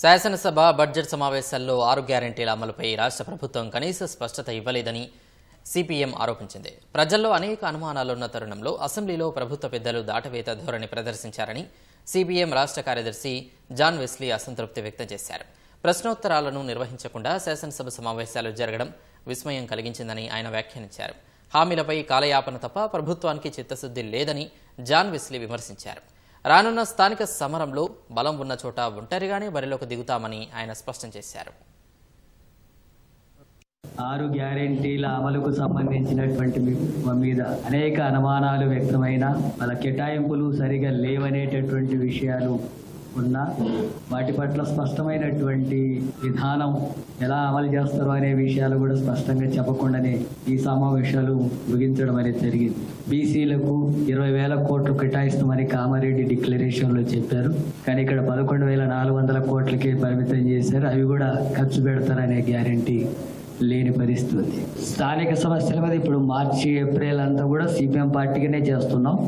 శాసనసభ బడ్జెట్ సమావేశాల్లో ఆరు గ్యారంటీల అమలుపై రాష్ట్ర ప్రభుత్వం కనీస స్పష్టత ఇవ్వలేదని సిపిఎం ఆరోపించింది. ప్రజల్లో అనేక అనుమానాలున్న తరుణంలో అసెంబ్లీలో ప్రభుత్వ పెద్దలు దాటవేత ధోరణి ప్రదర్శించారని సిపిఎం రాష్ట్ర కార్యదర్శి జాన్ వెస్లీ అసంతృప్తి వ్యక్తం చేశారు. ప్రశ్నోత్తరాలను నిర్వహించకుండా శాసనసభ సమావేశాలు జరగడం విస్మయం కలిగించిందని ఆయన వ్యాఖ్యానించారు. హామీలపై కాలయాపన తప్ప ప్రభుత్వానికి చిత్తశుద్ధి లేదని జాన్ వెస్లీ విమర్శించారు. రానున్న స్థానిక సమరంలో బలం ఉన్న చోట ఒంటరిగానే బరిలోకి దిగుతామని ఆయన స్పష్టం చేశారు. ఆరు గ్యారంటీల అమలుకు సంబంధించినటువంటి మీద అనేక అనుమానాలు వ్యక్తమైన వాళ్ళ కేటాయింపులు సరిగా లేవనేటటువంటి విషయాలు ఉన్నా వాటి పట్ల స్పష్టమైనటువంటి విధానం ఎలా అమలు చేస్తారో అనే విషయాలు కూడా స్పష్టంగా చెప్పకుండానే ఈ సమావేశాలు ముగించడం అనేది జరిగింది. బీసీలకు ఇరవై వేల కోట్లు కేటాయిస్తామని కామారెడ్డి డిక్లరేషన్లో చెప్పారు. కానీ ఇక్కడ పదకొండు వేల నాలుగు వందల కోట్లకే పరిమితం చేశారు. అవి కూడా ఖర్చు పెడతారనే గ్యారెంటీ లేని పరిస్థితి. స్థానిక సమస్యల మీద ఇప్పుడు మార్చి ఏప్రిల్ అంతా కూడా సిపిఎం పార్టీగానే చేస్తున్నాం.